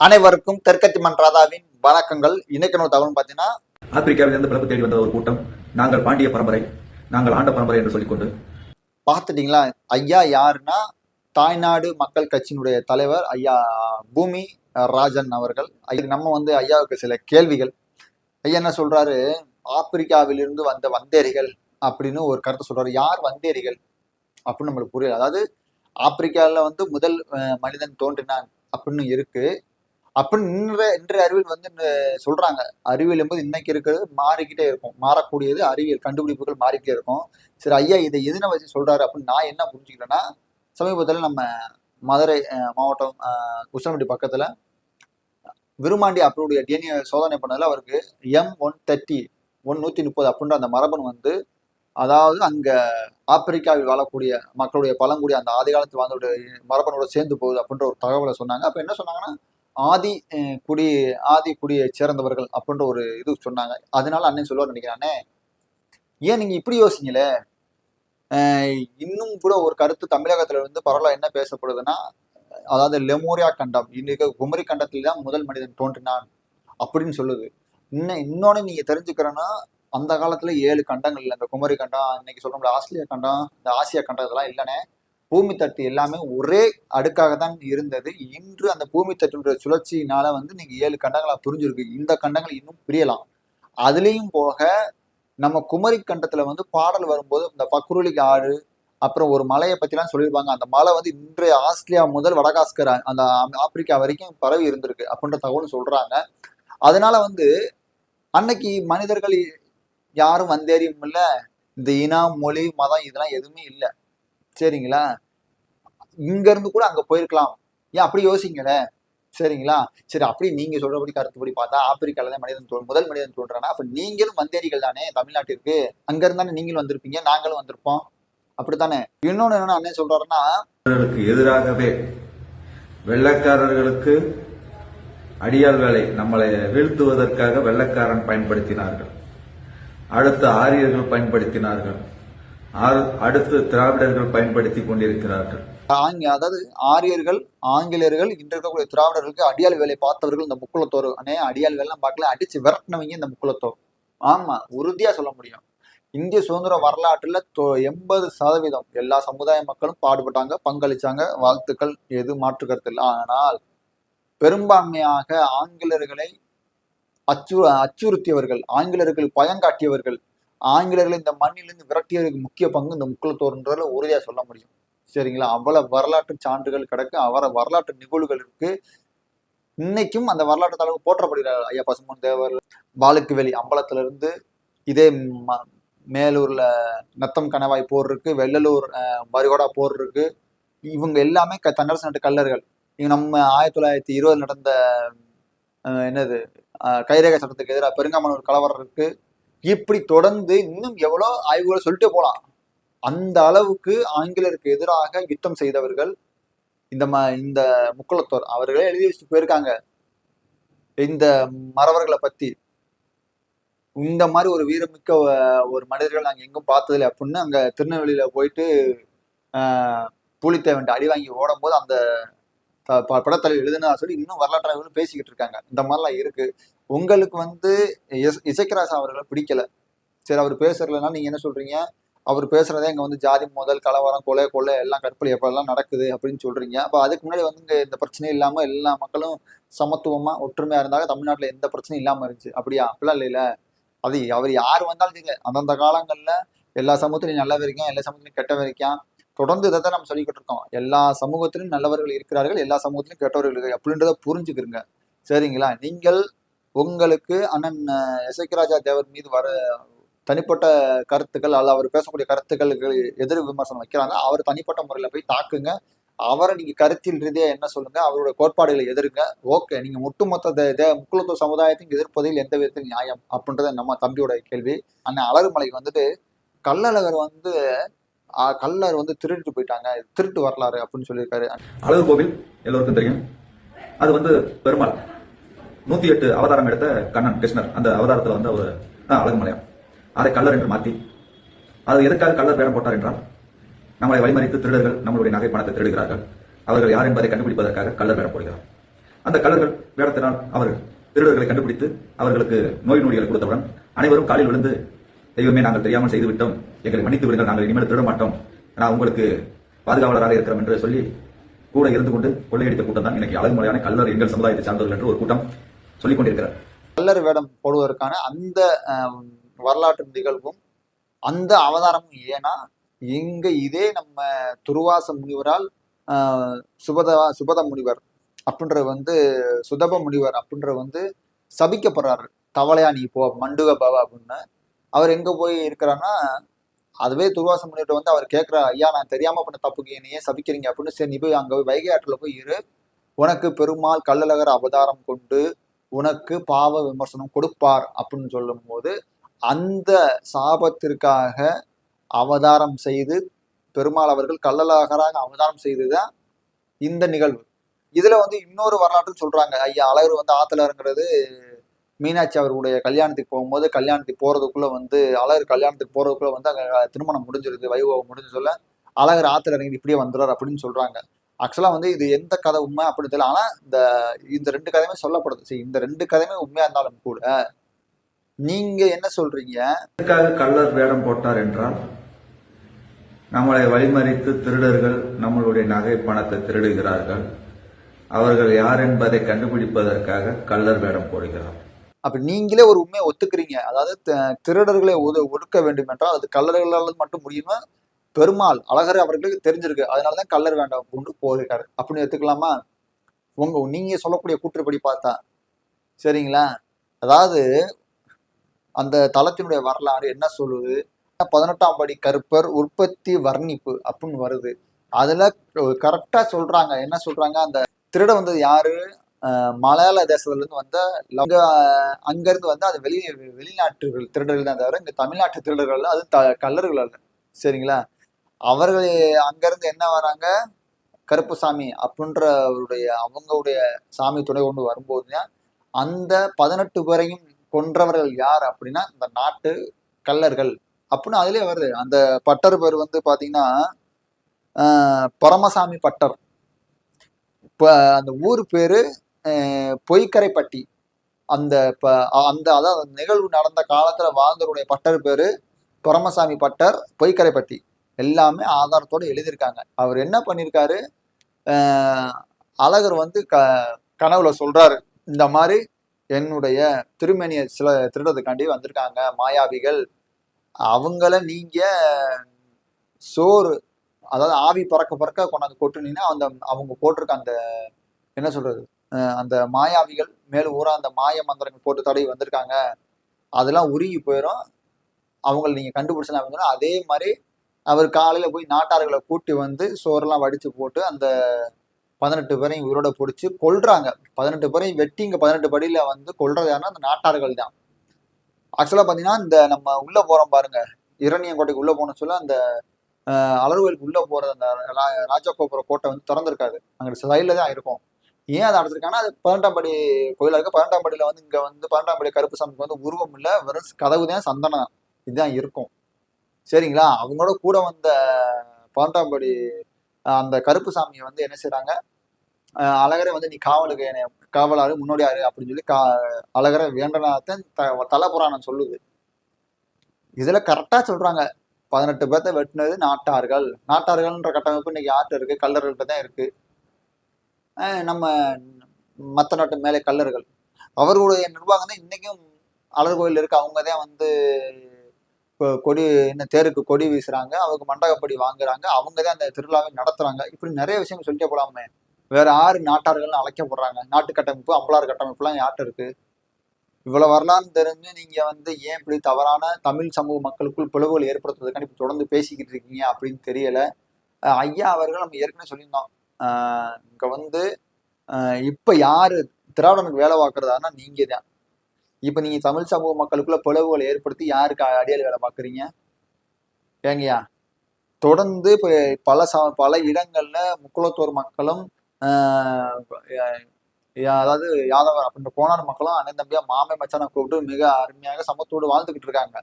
அனைவருக்கும் தெற்கத்தி மன் ராதாவின் வணக்கங்கள். இன்னைக்கு நம்ம தகவல் பார்த்தீங்கன்னா ஆப்பிரிக்காவிலிருந்து பிறப்பு தேடி வந்த ஒரு கூட்டம். நாங்கள் பாண்டிய பரம்பரை நாங்கள் ஆண்ட பரம்பரை என்று சொல்லிக்கொண்டு. பார்த்துட்டீங்களா? ஐயா யாருன்னா தாய்நாடு மக்கள் கட்சியினுடைய தலைவர் ஐயா பூமி ராஜன் அவர்கள். ஐயா, நம்ம வந்து ஐயாவுக்கு சில கேள்விகள். ஐயா என்ன சொல்றாரு? ஆப்பிரிக்காவிலிருந்து வந்த வந்தேரிகள் அப்படின்னு ஒரு கருத்தை சொல்றாரு. யார் வந்தேரிகள் அப்படின்னு நம்மளுக்கு புரியல. அதாவது ஆப்பிரிக்காவில் வந்து முதல் மனிதன் தோன்றினான் அப்படின்னு இருக்கு. அப்படின்னு இன்றைய இன்றைய அறிவியல் வந்து சொல்றாங்க. அறிவியல் என்பது இன்னைக்கு இருக்கிறது மாறிக்கிட்டே இருக்கும். மாறக்கூடியது அறிவியல் கண்டுபிடிப்புகள் மாறிக்கிட்டே இருக்கும். சரி ஐயா இதை எதுன வச்சு சொல்றாரு அப்படின்னு நான் என்ன புரிஞ்சுக்கிறேன்னா சமீபத்தில் நம்ம மதுரை மாவட்டம் குஷ்ணமட்டி பக்கத்தில் பக்கத்துல விருமாண்டி அவருடைய டிஎன்ஏ சோதனை பண்ணதுல அவருக்கு எம் ஒன் தேர்ட்டி ஒன் நூத்தி முப்பது அப்படின்ற அந்த மரபணு வந்து அதாவது அங்க ஆப்பிரிக்காவில் வாழக்கூடிய மக்களுடைய பழங்குடி அந்த ஆதி காலத்து வாழ்ந்தோட மரபணோட சேர்ந்து போகுது அப்படின்ற ஒரு தகவலை சொன்னாங்க. அப்ப என்ன சொன்னாங்கன்னா ஆதி குடி ஆதி குடியை சேர்ந்தவர்கள் அப்படின்ற ஒரு இது சொன்னாங்க. அதனால அண்ணன் சொல்லுவார் நினைக்கிறானே ஏன் நீங்க இப்படி யோசிங்களே அஹ், இன்னும் கூட ஒரு கருத்து தமிழகத்துல வந்து பரவாயில்ல என்ன பேசப்படுதுன்னா அதாவது லெமோரியா கண்டம் இன்னைக்கு குமரி கண்டத்தில் தான் முதல் மனிதன் தோன்றினான் அப்படின்னு சொல்லுது. இன்னும் இன்னொன்னு நீங்க தெரிஞ்சுக்கிறேன்னா அந்த காலத்துல ஏழு கண்டங்கள் இல்லை. இந்த குமரி கண்டம் இன்னைக்கு முடியாது ஆஸ்திரேலியா கண்டம் இந்த ஆசியா கண்டம் இதெல்லாம் இல்லைனே பூமி தட்டு எல்லாமே ஒரே அடுக்காக தான் இருந்தது. இன்று அந்த பூமி தட்டுடைய சுழற்சியினால வந்து நீங்க ஏழு கண்டங்களா புரிஞ்சிருக்கு. இந்த கண்டங்கள் இன்னும் பிரியலாம். அதுலேயும் போக நம்ம குமரி கண்டத்துல வந்து பாடல் வரும்போது இந்த பக்ருலிக் ஆறு அப்புறம் ஒரு மலையை பத்திலாம் சொல்லியிருப்பாங்க. அந்த மலை வந்து இன்றைய ஆஸ்திரேலியா முதல் வடகாஸ்கர் அந்த ஆப்பிரிக்கா வரைக்கும் பரவி இருந்திருக்கு அப்படின்ற தகவல் சொல்றாங்க. அதனால வந்து அன்னைக்கு மனிதர்கள் யாரும் வந்தேறியும் இல்லை. இந்த இனம் மொழி மதம் இதெல்லாம் எதுவுமே இல்லை. சரிங்களா? இங்கேருந்து கூட அங்கே போயிருக்கலாம். ஏன் அப்படி யோசிங்களே. சரிங்களா? சரி அப்படி நீங்க சொல்றபடி கருத்துப்படி பார்த்தா ஆப்பிரிக்கால தான் மனிதன் தோல் முதல் மனிதன் தோன்றானா? அப்ப நீங்களும் வந்தேரிகள் தானே தமிழ்நாட்டிற்கு. அங்க இருந்தானே நீங்களும் வந்திருப்பீங்க நாங்களும் வந்திருப்போம். அப்படித்தானே? இன்னொன்னு என்ன அண்ணன் சொல்றாருன்னா எதிராகவே வெள்ளைக்காரர்களுக்கு அடியால் வேலை நம்மளை வீழ்த்துவதற்காக வெள்ளக்காரன் பயன்படுத்தினார்கள். அடுத்து ஆரியர்கள் பயன்படுத்தினார்கள். அடுத்து திராவிடர்கள் பயன்படுத்தி கொண்டிருக்கிறார்கள். அதாவது ஆரியர்கள் ஆங்கிலேயர்கள் இன்று இருக்கக்கூடிய திராவிடர்களுக்கு அடியாள் வேலை பார்த்தவர்கள் இந்த முக்குளத்தோர். அண்ணே அடியாள் வேலைலாம் பார்க்கல அடிச்சு விரட்டினவங்க இந்த முக்குளத்தோர். ஆமா உறுதியா சொல்ல முடியும். இந்திய சுதந்திர வரலாற்றுல தொ- எண்பது சதவீதம் எல்லா சமுதாய மக்களும் பாடுபட்டாங்க பங்களிச்சாங்க. வாழ்த்துக்கள் எது மாற்று கருத்து இல்லை. ஆனால் பெரும்பான்மையாக ஆங்கிலேயர்களை அச்சு அச்சுறுத்தியவர்கள் ஆங்கிலேயர்கள் பயங்காட்டியவர்கள் ஆங்கிலேயர்களை இந்த மண்ணிலிருந்து விரட்டியவர்களுக்கு முக்கிய பங்கு இந்த முக்குளத்தோர்ன்றதுல உறுதியாக சொல்ல முடியும். சரிங்களா? அவ்வளவு வரலாற்று சான்றுகள் கிடக்கு. அவர வரலாற்று நிகழ்வுகள் இருக்கு. இன்னைக்கும் அந்த வரலாற்று தலைவர் போற்றப்படுகிறார் ஐயா பசுமன் தேவர் பாலுக்குவெளி அம்பலத்துல இருந்து இதே ம- மேலூர்ல நத்தம் கணவாய் போர் இருக்கு வெள்ளலூர் அஹ், போர் இருக்கு இவங்க எல்லாமே க தன்னரசு நாட்டு கல்லர்கள் இவங்க நம்ம ஆயிரத்தி தொள்ளாயிரத்தி இருபது நடந்த என்னது? கைரேகை சட்டத்துக்கு எதிராக பெருங்காமனூர் கலவரம் இருக்கு இப்படி தொடர்ந்து இன்னும் எவ்வளோ ஆய்வுகளை சொல்லிட்டு போகலாம். அந்த அளவுக்கு ஆங்கிலேயருக்கு எதிராக யுத்தம் செய்தவர்கள் இந்த ம இந்த முக்குளத்தோர் அவர்களே எழுதி வச்சுட்டு போயிருக்காங்க. இந்த மறவர்களை பத்தி. இந்த மாதிரி ஒரு வீரமிக்க ஒரு மனிதர்கள் நாங்கள் எங்கும் பார்த்ததில்லை அப்படின்னு அங்கே திருநெல்வேலியில போயிட்டு ஆஹ், புலித்தேவன் அடி வாங்கி ஓடும்போது அந்த த- ப- எழுதுனா சொல்லி இன்னும் வரலாற்றாளர்களும் பேசிக்கிட்டு இருக்காங்க. இந்த மாதிரிலாம் இருக்கு. உங்களுக்கு வந்து இசைக்கராசா அவர்களை பிடிக்கல. சரி அவர் பேசுறதுனால நீங்க என்ன சொல்றீங்க? அவர் பேசுறதே இங்க வந்து ஜாதி முதல் கலவரம் கொலை கொலை எல்லாம் கற்பழி எப்பெல்லாம் நடக்குது அப்படின்னு சொல்றீங்க. அப்ப அதுக்கு முன்னாடி வந்து இங்க இந்த பிரச்சனையும் இல்லாம எல்லா மக்களும் சமத்துவமா ஒற்றுமையா இருந்தாங்க. தமிழ்நாட்டுல எந்த பிரச்சனையும் இல்லாம இருந்துச்சு. அப்படியா? அப்படிலாம் இல்லைல்ல. அது அவர் யார் வந்தாலும் அந்தந்த காலங்கள்ல எல்லா சமூகத்திலையும் நல்ல வரைக்கும் எல்லா சமூகத்திலையும் கெட்ட வரைக்கும் தொடர்ந்து இதை தான் நம்ம சொல்லிக்கிட்டு இருக்கோம். எல்லா சமூகத்திலும் நல்லவர்கள் இருக்கிறார்கள் எல்லா சமூகத்திலும் கெட்டவர்கள் இருக்கிறார்கள் அப்படின்றத புரிஞ்சுக்கிறங்க சரிங்களா? நீங்கள் உங்களுக்கு அண்ணன் இசைக்கராஜா தேவர் மீது வர தனிப்பட்ட கருத்துக்கள் அல்ல அவர் பேசக்கூடிய கருத்துக்களுக்கு எதிர் விமர்சனம் வைக்கிறாங்க. அவர் தனிப்பட்ட முறையில் போய் தாக்குங்க. அவரை நீங்க கருத்தில் ரீதியா என்ன சொல்லுங்க? அவரோட கோட்பாடுகளை எதிருங்க. ஓகே நீங்க ஒட்டுமொத்த தே- முக்குலத்துவ சமுதாயத்தையும் எதிர்ப்பதில் எந்த விதத்தில் நியாயம் அப்படின்றத நம்ம தம்பியோட கேள்வி. அண்ணன் அழகுமலை வந்துட்டு கள்ளழகர் வந்து கல்லர் வந்து திருடிட்டு போயிட்டாங்க. திருட்டு வரலாறு அப்படின்னு சொல்லியிருக்காரு. அழகு கோவில் எல்லோருக்கும் தெரியும். அது வந்து பெருமாள். நூத்தி எட்டு அவதாரம் எடுத்த கண்ணன் கிருஷ்ணர். அந்த அவதாரத்துல வந்து அவர் அழகுமலையம் அதை கல்லர் என்று மாத்தி அது எதற்காக கல்லர் பேரம் போட்டார் என்றால் நம்மளை வழிமறித்து திருடர்கள் நம்மளுடைய நகை பணத்தை திருடுகிறார்கள். அவர்கள் யார் என்பதை கண்டுபிடிப்பதற்காக கள்ளர் பேரம் போடுகிறார். அந்த கள்ளர்கள் வேடத்தினால் அவர்கள் திருடர்களை கண்டுபிடித்து அவர்களுக்கு நோய் நொடிகளை கொடுத்தவுடன் அனைவரும் காலில் விழுந்து தெய்வமே நாங்கள் தெரியாமல் செய்துவிட்டோம். எங்களை மன்னித்து விடுங்கள் நாங்கள் இனிமேல் திருட மாட்டோம். நான் உங்களுக்கு பாதுகாவலராக இருக்கிறோம் என்று சொல்லி கூட இருந்து கொண்டு கொள்ளையடித்த கூட்டம் தான் இன்னைக்கு அழகுமுறையான கல்லர் எங்கள் சமுதாயத்தை சார்ந்தவர்கள் என்று ஒரு கூட்டம் சொல்லிக் கொண்டிருக்கிறார். கல்லர் வேடம் போடுவதற்கான அந்த வரலாற்று நிகழ்வும் அந்த அவதாரமும் ஏன்னா இங்க இதே நம்ம துருவாச முனிவரால் சுபத சுபத முனிவர் அப்படின்ற வந்து சுதப முனிவர் அப்படின்ற வந்து சபிக்கப்படுறாரு. தவளையா நீ போ மண்டுக பாவா அப்படின்னு அவர் எங்க போய் இருக்கிறாருன்னா அதுவே துர்வாசம் பண்ணிட்டு வந்து அவர் கேட்குற ஐயா நான் தெரியாம பண்ண தப்புக்கு என்னையே சபிக்கிறீங்க. அப்படின்னு சரி நீ போய் அங்கே போய் வைகை ஆற்றில் போய் இரு. உனக்கு பெருமாள் கள்ளழகர் அவதாரம் கொண்டு உனக்கு பாவ விமர்சனம் கொடுப்பார் அப்படின்னு சொல்லும்போது அந்த சாபத்திற்காக அவதாரம் செய்து பெருமாள் அவர்கள் கள்ளழகராக அவதாரம் செய்துதான் இந்த நிகழ்வு. இதுல வந்து இன்னொரு வரலாற்று சொல்றாங்க ஐயா அழகர் வந்து ஆத்துல இறங்குறது மீனாட்சி அவர்களுடைய கல்யாணத்துக்கு போகும்போது கல்யாணத்துக்கு போகிறதுக்குள்ளே வந்து அழகர் கல்யாணத்துக்கு போகிறதுக்குள்ளே வந்து அங்கே திருமணம் முடிஞ்சிருது வைபவம் முடிஞ்சு சொல்ல அழகர் ஆற்றுல இறங்கி இப்படியே வந்துடுறார் அப்படின்னு சொல்கிறாங்க ஆக்சுவலாக வந்து இது எந்த கதை உண்மை அப்படின்னு தெரியல. ஆனால் இந்த இந்த ரெண்டு கதையுமே சொல்லப்படுது. சரி இந்த ரெண்டு கதையுமே உண்மையாக இருந்தாலும் கூட நீங்க என்ன சொல்றீங்க? எதற்காக கள்ளர் வேடம் போட்டார் என்றால் நம்மளை வழிமறித்து திருடர்கள் நம்மளுடைய நகை பணத்தை திருடுகிறார்கள். அவர்கள் யார் என்பதை கண்டுபிடிப்பதற்காக கள்ளர் வேடம் போடுகிறார். அப்ப நீங்களே ஒரு உண்மையை ஒத்துக்கிறீங்க. அதாவது த- திருடர்களை ஒது ஒடுக்க வேண்டும் என்றால் அது கல்லர்களால் மட்டும் முடியுமா? பெருமாள் அழகர் அவர்களுக்கு தெரிஞ்சிருக்கு. அதனாலதான் கல்லர் வேண்டாம் கொண்டு போகிறாரு அப்படின்னு எடுத்துக்கலாமா உங்க நீங்க சொல்லக்கூடிய கூற்றுப்படி பார்த்தா. சரிங்களா? அதாவது அந்த தளத்தினுடைய வரலாறு என்ன சொல்லுது? பதினெட்டாம் படி கருப்பர் உற்பத்தி வர்ணிப்பு அப்படின்னு வருது. அதுல கரெக்டா சொல்றாங்க. என்ன சொல்றாங்க? அந்த திருட வந்தது யாரு? மலையாள தேசத்துலேருந்து வந்த அங்க அங்கேருந்து வந்து அது வெளி வெளிநாட்டுகள் திருடர்கள் தான் தவிர இங்கே தமிழ்நாட்டு திருடர்கள் அது த கல்லர்கள் அல்ல. சரிங்களா? அவர்கள் அங்கேருந்து என்ன வராங்க? கருப்புசாமி அப்படின்றவருடைய அவங்களுடைய சாமி துணை கொண்டு வரும்போது அந்த பதினெட்டு பேரையும் கொன்றவர்கள் யார் அப்படின்னா இந்த நாட்டு கல்லர்கள். அப்படின்னு அதுலேயே வருது. அந்த பட்டர் பேர் வந்து பார்த்தீங்கன்னா பரமசாமி பட்டர். இப்போ அந்த ஊர் பேரு பொய்க்கரைப்பட்டி. அந்த இப்போ அந்த அதாவது நிகழ்வு நடந்த காலத்தில் வாழ்ந்தவருடைய பட்டர் பேர் பரமசாமி பட்டர் பொய்க்கரைப்பட்டி. எல்லாமே ஆதாரத்தோடு எழுதியிருக்காங்க. அவர் என்ன பண்ணியிருக்காரு? அழகர் வந்து க கனவுல சொல்றாரு. இந்த மாதிரி என்னுடைய திருமணியை சில திருடத்துக்காண்டி வந்திருக்காங்க மாயாவிகள். அவங்கள நீங்க சோறு அதாவது ஆவி பறக்க பறக்க கொண்டாந்து கொட்டுனீங்கன்னா அந்த அவங்க போட்டிருக்க அந்த என்ன சொல்றது? அந்த மாயாவிகள் மேலும் ஊரா அந்த மாய மந்திரங்கள் போட்டு தடவி வந்திருக்காங்க. அதெல்லாம் உருகி போயிடும் அவங்கள நீங்க கண்டுபிடிச்சலாம் அப்படின்னு அதே மாதிரி அவர் காலையில போய் நாட்டார்களை கூட்டி வந்து சோறெல்லாம் வடிச்சு போட்டு அந்த பதினெட்டு பேரையும் உயிரோட பிடிச்சி கொல்றாங்க. பதினெட்டு பேரையும் வெட்டி இங்க பதினெட்டு படியில வந்து கொல்றது யாருன்னா அந்த நாட்டார்கள் தான். ஆக்சுவலா பாத்தீங்கன்னா இந்த நம்ம உள்ள போறோம் பாருங்க. இரணியங்கோட்டைக்கு உள்ள போன சொல்ல அந்த அஹ், உள்ளே உள்ள அந்த ரா- ராஜகோபுர கோட்டை வந்து திறந்திருக்காது. அங்கே சைடில் தான் இருக்கும். ஏன் அதை அடைச்சிருக்காங்கன்னா அது பதினெட்டாம் படி கோயிலா இருக்கு. பதினெட்டாம் வந்து இங்கே வந்து பதினெட்டாம் படி கருப்பு சாமிக்கு வந்து உருவம் இல்லை வெறும் கதவு தான் சந்தனம் இதுதான் இருக்கும். சரிங்களா? அவங்களோட கூட வந்த பதினெட்டாம் படி அந்த கருப்பு சாமியை வந்து என்ன செய்கிறாங்க அழகரை வந்து நீ காவலுக்கு என்னை காவலாரு முன்னோடியாரு அப்படின்னு சொல்லி கா அழகரை வேண்டனாத்தான் த தலைபுராணம் சொல்லுது. இதில் கரெக்டாக சொல்கிறாங்க பதினெட்டு பேர்த்த வெட்டினது நாட்டார்கள். நாட்டார்கள்ன்ற கட்டமைப்பு இன்னைக்கு யார்கிட்ட இருக்குது கல்லர்கள்ட்ட தான் இருக்குது நம்ம மற்ற நாட்டு மேலே கல்லர்கள். அவர்களுடைய நிர்வாகம் தான் இன்றைக்கும் அழகர் கோயில் இருக்கு. அவங்க தான் வந்து கொ- கொடி என்ன தேருக்கு கொடி வீசுறாங்க. அவங்க மண்டகப்படி வாங்குறாங்க. அவங்க தான் அந்த திருவிழாவை நடத்துறாங்க. இப்படி நிறைய விஷயங்கள் சொல்லிட்டே போலாமே. வேற ஆறு நாட்டார்கள்னு அழைக்கப்படுறாங்க. நாட்டு கட்டமைப்பு அம்பலார் கட்டமைப்புலாம் யார்கிட்ட இருக்கு. இவ்வளவு வரலாறு தெரிஞ்சு நீங்க வந்து ஏன் இப்படி தவறான தமிழ் சமூக மக்களுக்குள் பிளவுகள் ஏற்படுத்துறதுக்காண்டி இப்ப தொடர்ந்து பேசிக்கிட்டு இருக்கீங்க அப்படின்னு தெரியல. ஐயா அவர்கள் நம்ம ஏற்கனவே சொல்லியிருந்தோம். இங்க வந்து ஆஹ் இப்ப யாரு திராவிடனுக்கு வேலை பார்க்கறதானா நீங்க தான். இப்ப நீங்க தமிழ் சமூக மக்களுக்குள்ள பிளவுகளை ஏற்படுத்தி யாருக்கு அடியால் வேலை பார்க்குறீங்க? ஏங்கய்யா? தொடர்ந்து இப்ப பல ச பல இடங்கள்ல முக்குளத்தோர் மக்களும் ஆஹ் அதாவது யாதவர் அப்படின்ற கோணார் மக்களும் அண்ணன் தம்பியா மாமே மச்சானை கூப்பிட்டு மிக அருமையாக சமத்தோடு வாழ்ந்துகிட்டு இருக்காங்க.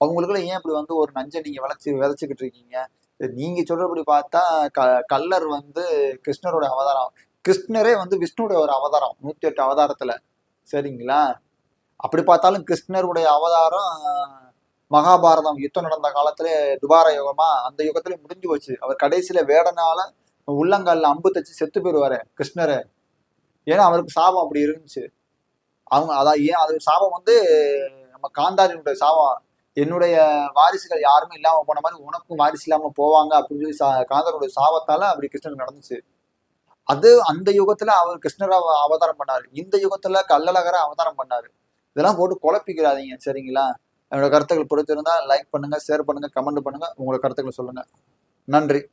அவங்களுக்குள்ள ஏன் இப்படி வந்து ஒரு நஞ்சை நீங்க விளைச்சி விதைச்சுக்கிட்டு இருக்கீங்க? நீங்க சொல்றபடி பார்த்தா க கல்லர் வந்து கிருஷ்ணரோட அவதாரம். கிருஷ்ணரே வந்து விஷ்ணுடைய ஒரு அவதாரம் நூத்தி எட்டு அவதாரத்துல. சரிங்களா? அப்படி பார்த்தாலும் கிருஷ்ணருடைய அவதாரம் மகாபாரதம் யுத்தம் நடந்த காலத்துல துபார யுகமா அந்த யுகத்துல முடிஞ்சு போச்சு. அவர் கடைசியில வேடனால உள்ளங்கால்ல அம்பு தச்சு செத்து போயிடுவாரு கிருஷ்ணரு. ஏன்னா அவருக்கு சாபம் அப்படி இருந்துச்சு. அவங்க அதான் ஏன் அது சாபம் வந்து நம்ம காந்தாரினுடைய சாபம். என்னுடைய வாரிசுகள் யாருமே இல்லாம போன மாதிரி உனக்கும் வாரிசு இல்லாம போவாங்க அப்படின்னு சொல்லி சா- காந்தருடைய சாபத்தால அப்படி கிருஷ்ணன் நடந்துச்சு. அது அந்த யுகத்துல அவர் கிருஷ்ணர் அவதாரம் பண்ணாரு. இந்த யுகத்துல கள்ளழகரை அவதாரம் பண்ணாரு. இதெல்லாம் போட்டு குழப்பிக்கிறாதீங்க சரிங்களா? என்னோட கருத்துக்கள் பிடிச்சிருந்தா லைக் பண்ணுங்க ஷேர் பண்ணுங்க கமெண்ட் பண்ணுங்க. உங்களோட கருத்துக்களை சொல்லுங்க. நன்றி.